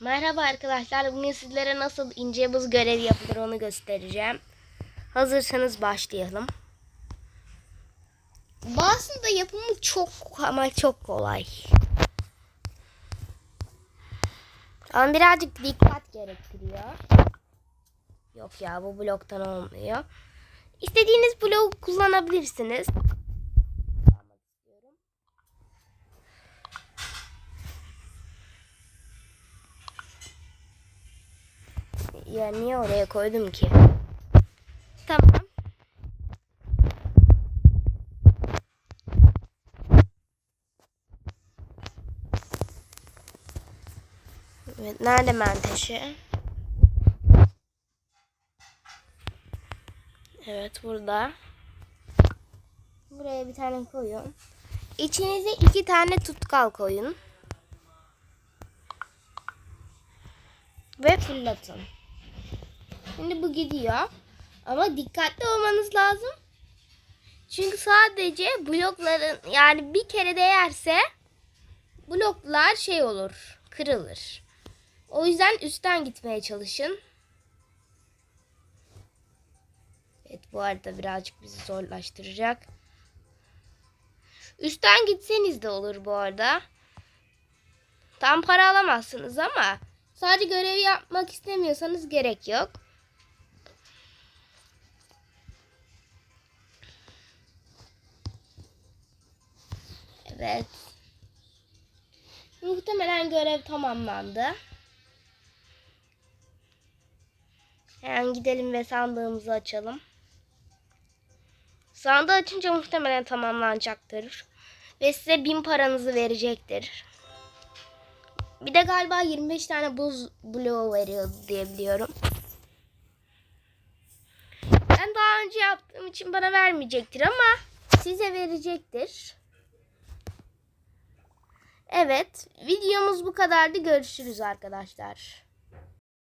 Merhaba arkadaşlar. Bugün sizlere nasıl ince buz görevi yapılır onu göstereceğim. Hazırsanız başlayalım. Bazısında yapımı çok ama çok kolay. Ama birazcık dikkat gerektiriyor. Yok ya bu bloktan olmuyor. İstediğiniz bloğu kullanabilirsiniz. Ya niye oraya koydum ki? Tamam. Evet, nerede menteşe? Evet, burada. Buraya bir tane koyun. İçinize iki tane tutkal koyun. Ve fırlatın. Şimdi bu gidiyor. Ama dikkatli olmanız lazım. Çünkü sadece blokların yani bir kere değerse bloklar şey olur, kırılır. O yüzden üstten gitmeye çalışın. Evet bu arada birazcık bizi zorlaştıracak. Üstten gitseniz de olur bu arada. Tam para alamazsınız ama sadece görevi yapmak istemiyorsanız gerek yok. Evet. Muhtemelen görev tamamlandı. Hemen gidelim ve sandığımızı açalım. Sandığı açınca muhtemelen tamamlanacaktır. Ve size bin paranızı verecektir. Bir de galiba 25 tane buz bloğu veriyor diye biliyorum. Ben daha önce yaptığım için bana vermeyecektir ama size verecektir. Evet, videomuz bu kadardı. Görüşürüz arkadaşlar.